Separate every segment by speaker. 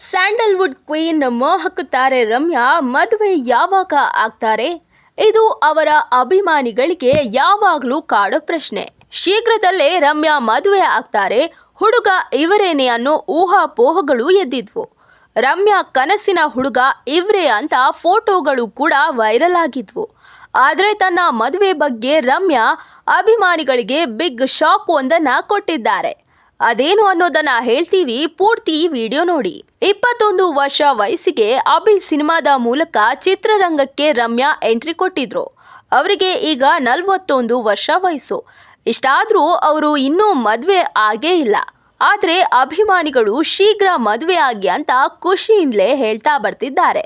Speaker 1: Sandalwood queen ಮೋಹಕ ರಮ್ಯಾ ಮದುವೆ ಯಾವಾಗ ಆಗ್ತಾರೆ? ಇದು ಅವರ ಅಭಿಮಾನಿಗಳಿಗೆ ಯಾವಾಗಲೂ ಕಾಡೋ ಪ್ರಶ್ನೆ. ಶೀಘ್ರದಲ್ಲೇ ರಮ್ಯಾ ಮದುವೆ ಆಗ್ತಾರೆ. ಹುಡುಗ ಇವರೇನೆ ಅನ್ನೋ ಊಹಾಪೋಹಗಳು ಎದ್ದಿದ್ವು. ರಮ್ಯಾ ಕನಸಿನ ಹುಡುಗ ಇವ್ರೇ ಅಂತ ಫೋಟೋಗಳು ಕೂಡ ವೈರಲ್ ಆಗಿದ್ವು. ಆದರೆ ತನ್ನ ಮದುವೆ ಬಗ್ಗೆ ರಮ್ಯಾ ಅಭಿಮಾನಿಗಳಿಗೆ ಬಿಗ್ ಶಾಕ್ ಒಂದನ್ನ ಕೊಟ್ಟಿದ್ದಾರೆ. ಅದೇನು ಅನ್ನೋದನ್ನ ಹೇಳ್ತೀವಿ, ಪೂರ್ತಿ ವಿಡಿಯೋ ನೋಡಿ. ಇಪ್ಪತ್ತೊಂದು ವರ್ಷ ವಯಸ್ಸಿಗೆ ಅಭಿ ಸಿನಿಮಾದ ಮೂಲಕ ಚಿತ್ರರಂಗಕ್ಕೆ ರಮ್ಯಾ ಎಂಟ್ರಿ ಕೊಟ್ಟಿದ್ರು. ಅವರಿಗೆ ಈಗ ನಲವತ್ತೊಂದು ವರ್ಷ ವಯಸ್ಸು. ಇಷ್ಟಾದರೂ ಅವರು ಇನ್ನೂ ಮದುವೆ ಆಗೇ ಇಲ್ಲ. ಆದರೆ ಅಭಿಮಾನಿಗಳು ಶೀಘ್ರ ಮದುವೆ ಆಗಿ ಅಂತ ಖುಷಿಯಿಂದಲೇ ಹೇಳ್ತಾ ಬರ್ತಿದ್ದಾರೆ.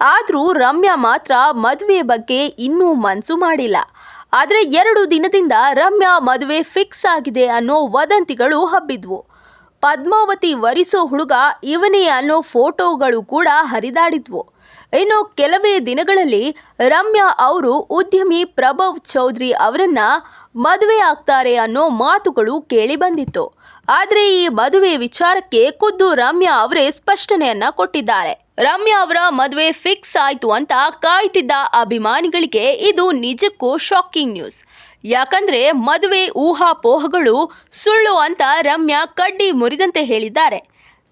Speaker 1: ಆದರೂ ರಮ್ಯಾ ಮಾತ್ರ ಮದುವೆ ಬಗ್ಗೆ ಇನ್ನೂ ಮನಸ್ಸು ಮಾಡಿಲ್ಲ. ಆದರೆ ಎರಡು ದಿನದಿಂದ ರಮ್ಯಾ ಮದುವೆ ಫಿಕ್ಸ್ ಆಗಿದೆ ಅನ್ನೋ ವದಂತಿಗಳು ಹಬ್ಬಿದ್ವು. ಪದ್ಮಾವತಿ ವರಿಸೋ ಹುಡುಗ ಇವನೇ ಅನ್ನೋ ಫೋಟೋಗಳು ಕೂಡ ಹರಿದಾಡಿದ್ವು. ಇನ್ನು ಕೆಲವೇ ದಿನಗಳಲ್ಲಿ ರಮ್ಯಾ ಅವರು ಉದ್ಯಮಿ ಪ್ರಭವ್ ಚೌಧರಿ ಅವರನ್ನ ಮದುವೆ ಆಗ್ತಾರೆ ಅನ್ನೋ ಮಾತುಗಳು ಕೇಳಿ ಬಂದಿತ್ತು. ಆದರೆ ಈ ಮದುವೆ ವಿಚಾರಕ್ಕೆ ಖುದ್ದು ರಮ್ಯಾ ಅವರೇ ಸ್ಪಷ್ಟನೆಯನ್ನ ಕೊಟ್ಟಿದ್ದಾರೆ. ರಮ್ಯಾ ಅವರ ಮದುವೆ ಫಿಕ್ಸ್ ಆಯ್ತು ಅಂತ ಕಾಯ್ತಿದ್ದ ಅಭಿಮಾನಿಗಳಿಗೆ ಇದು ನಿಜಕ್ಕೂ ಶಾಕಿಂಗ್ ನ್ಯೂಸ್ ಯಾಕಂದ್ರೆ ಮದುವೆ ಊಹಾಪೋಹಗಳು ಸುಳ್ಳು ಅಂತ ರಮ್ಯಾ ಕಡ್ಡಿ ಮುರಿದಂತೆ ಹೇಳಿದ್ದಾರೆ.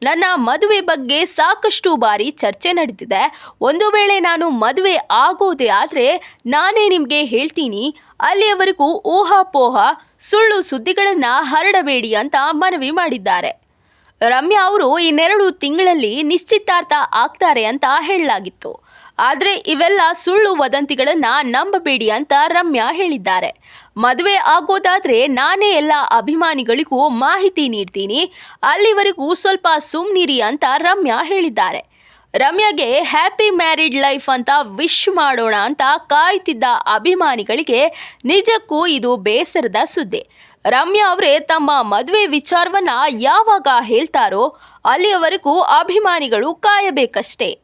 Speaker 1: ನನ್ನ ಮದುವೆ ಬಗ್ಗೆ ಸಾಕಷ್ಟು ಬಾರಿ ಚರ್ಚೆ ನಡೆದಿದೆ ಒಂದು ವೇಳೆ ನಾನು ಮದುವೆ ಆಗೋದೇ ಆದರೆ ನಾನೇ ನಿಮಗೆ ಹೇಳ್ತೀನಿ. ಅಲ್ಲಿಯವರೆಗೂ ಊಹಾಪೋಹ, ಸುಳ್ಳು ಸುದ್ದಿಗಳನ್ನು ಹರಡಬೇಡಿ ಅಂತ ಮನವಿ ಮಾಡಿದ್ದಾರೆ. ರಮ್ಯಾ ಅವರು ಇನ್ನೆರಡು ತಿಂಗಳಲ್ಲಿ ನಿಶ್ಚಿತಾರ್ಥ ಆಗ್ತಾರೆ ಅಂತ ಹೇಳಲಾಗಿತ್ತು. ಆದರೆ ಇವೆಲ್ಲ ಸುಳ್ಳು ವದಂತಿಗಳನ್ನು ನಂಬಬೇಡಿ ಅಂತ ರಮ್ಯಾ ಹೇಳಿದ್ದಾರೆ. ಮದುವೆ ಆಗೋದಾದ್ರೆ ನಾನೇ ಎಲ್ಲ ಅಭಿಮಾನಿಗಳಿಗೂ ಮಾಹಿತಿ ನೀಡ್ತೀನಿ. ಅಲ್ಲಿವರೆಗೂ ಸ್ವಲ್ಪ ಸುಮ್ನಿರಿ ಅಂತ ರಮ್ಯಾ ಹೇಳಿದ್ದಾರೆ. ರಮ್ಯಾಗೆ ಹ್ಯಾಪಿ ಮ್ಯಾರಿಡ್ ಲೈಫ್ ಅಂತ ವಿಶ್ ಮಾಡೋಣ ಅಂತ ಕಾಯ್ತಿದ್ದ ಅಭಿಮಾನಿಗಳಿಗೆ ನಿಜಕ್ಕೂ ಇದು ಬೇಸರದ ಸುದ್ದಿ. ರಮ್ಯಾ ಅವರೇ ತಮ್ಮ ಮದುವೆ ವಿಚಾರವನ್ನ ಯಾವಾಗ ಹೇಳ್ತಾರೋ ಅಲ್ಲಿಯವರೆಗೂ ಅಭಿಮಾನಿಗಳು ಕಾಯಬೇಕಷ್ಟೇ.